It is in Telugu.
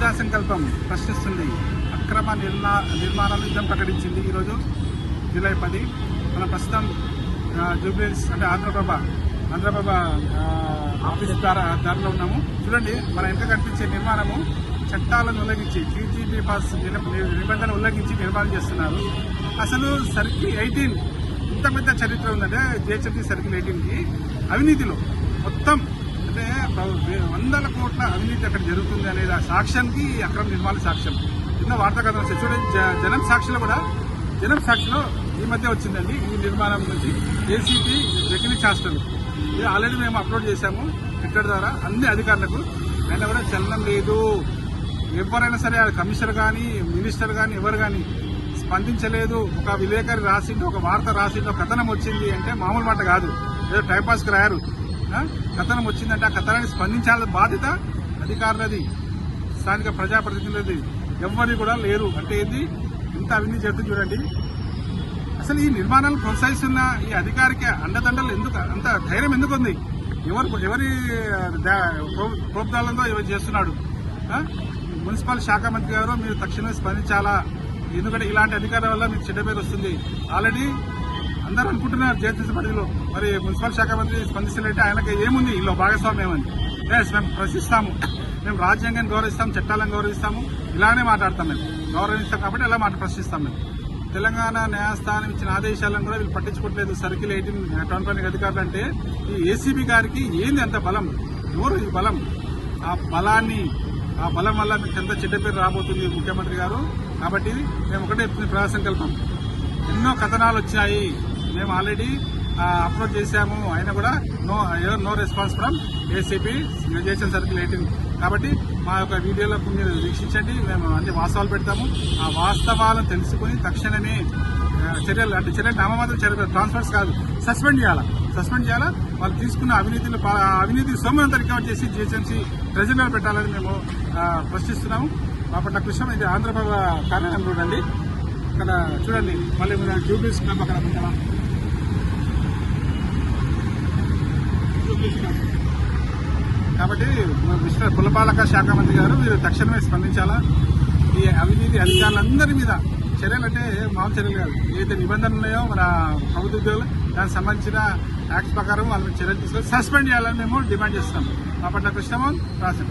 ప్రజా సంకల్పం ప్రశ్నిస్తుంది. అక్రమ నిర్మా నిర్మాణాలు యుద్ధం ప్రకటించింది ఈరోజు జూలై పది. మన ప్రస్తుతం జూబ్లీస్ అంటే ఆంధ్రప్రభ ఆంధ్రప్రభ ఆఫీస్ ద్వారా దారిలో ఉన్నాము. చూడండి మన వెనక కనిపించే నిర్మాణము చట్టాలను ఉల్లంఘించి టీజీపీ పాస్ నిబంధనలు ఉల్లంఘించి నిర్మాణం చేస్తున్నారు. అసలు సర్కిల్ ఎయిటీన్ ఇంత పెద్ద చరిత్ర ఉందంటే జేహెచ్ఎంసీ సర్కిల్ ఎయిటీన్కి అవినీతిలో మొత్తం అంటే వందల కోట్ల అవినీతి అక్కడ జరుగుతుంది అనేది ఆ సాక్ష్యానికి అక్రమ నిర్మాణ సాక్ష్యం. ఎన్నో వార్తా కథలు చూడండి. జ- జనం సాక్షిలో కూడా జనం సాక్షిలో ఈ మధ్య వచ్చిందండి ఈ నిర్మాణం నుంచి. ఏసీపీ జకిలిచ్ హాస్టల్ ఇది ఆల్రెడీ మేము అప్లోడ్ చేశాము ట్విట్టర్ ద్వారా అన్ని అధికారులకు. అయినా కూడా చలనం లేదు. ఎవరైనా సరే కమిషనర్ కానీ మినిస్టర్ కానీ ఎవరు కానీ స్పందించలేదు. ఒక విలేకరి రాసిండు ఒక వార్త రాసిండు ఒక కథనం వచ్చింది అంటే మామూలు మాట కాదు. ఏదో టైంపాస్కి రాయారు. కథనం వచ్చిందంటే ఆ కథనాన్ని స్పందించాల బాధ్యత అధికారులది స్థానిక ప్రజాప్రతినిధులది. ఎవరిని కూడా లేరు. అంటే ఏంది? ఇంత అవినీతి జరుగుతుంది చూడండి. అసలు ఈ నిర్మాణాలు ప్రోత్సహిస్తున్న ఈ అధికారికి అండదండలు ఎందుకు అంత ధైర్యం ఎందుకు ఉంది ఎవరు ఎవరి ప్రోబ్దాలతో ప్రో- ఎవరు చేస్తున్నాడు? మున్సిపల్ శాఖ మంత్రి గారు మీరు తక్షణమే స్పందించాలా? ఎందుకంటే ఇలాంటి అధికారుల వల్ల మీకు చెడ్డ పేరు వస్తుంది. ఆల్రెడీ అందరూ అనుకుంటున్నారు జేహెచ్ఎస్ పరిధిలో. మరి మున్సిపల్ శాఖ మంత్రి స్పందిస్తున్నట్టే ఆయనకి ఏముంది? ఇలా భాగస్వామ్యం ఏమని ఎస్ మేము ప్రశ్నిస్తాము. మేము రాజ్యాంగాన్ని గౌరవిస్తాం చట్టాలను గౌరవిస్తాము. ఇలానే మాట్లాడతాం మేము. గౌరవిస్తాం కాబట్టి ఇలా మాట ప్రశ్నిస్తాం మేము. తెలంగాణ న్యాయస్థానం ఇచ్చిన ఆదేశాలను కూడా వీళ్ళు పట్టించుకోవట్లేదు. సర్కిల్ ఎయిటీన్ టౌన్ ప్లానింగ్ అధికారులు అంటే ఈ ఏసీబీ గారికి ఏంది అంత బలం? ఎవరు ఈ బలం? ఆ బలాన్ని ఆ బలం వల్ల మీకు ఎంత చెడ్డ పేరు రాబోతుంది ముఖ్యమంత్రి గారు? కాబట్టి మేము ఒకటే ప్రజా సంకల్పం. ఎన్నో కథనాలు వచ్చాయి. మేము ఆల్రెడీ అప్లోడ్ చేశాము. అయినా కూడా no no response from ACP Jason circle eighteen కాబట్టి మా యొక్క వీడియోలో మీరు వీక్షించండి. మేము అన్ని వాస్తవాలు పెడతాము. ఆ వాస్తవాలను తెలుసుకుని తక్షణమే చర్యలు అంటే చర్యలు నామమాత్రం చర్యలు ట్రాన్స్ఫర్స్ కాదు. సస్పెండ్ చేయాలా? సస్పెండ్ చేయాలా? వాళ్ళు తీసుకున్న అవినీతిలో అవినీతి సొమ్ము అంతా రికవర్ చేసి జిహెచ్ఎంసీ ప్రజల్లో పెట్టాలని మేము ప్రశ్నిస్తున్నాము. బాపట్ల కృష్ణ ఇది ఆంధ్రప్రభ కార్యాలయం రోడ్. ఇక్కడ చూడండి. మళ్ళీ మీరు జూబ్లీస్ క్లబ్ అక్కడ కాబట్టి మిస్టర్ పులపాలక శాఖ మంత్రి గారు మీరు తక్షణమే స్పందించాలా? ఈ అవినీతి అధికారులందరి మీద చర్యలు అంటే మామూలు చర్యలు కాదు. ఏదైతే నిబంధనలు ఉన్నాయో మన ప్రభుత్వ ఉద్యోగులు దానికి సంబంధించిన యాక్ట్ ప్రకారం వాళ్ళని చర్యలు తీసుకొని సస్పెండ్ చేయాలని మేము డిమాండ్ చేస్తున్నాం. అప్పట్లో కృష్ణమోహన్ రాసిన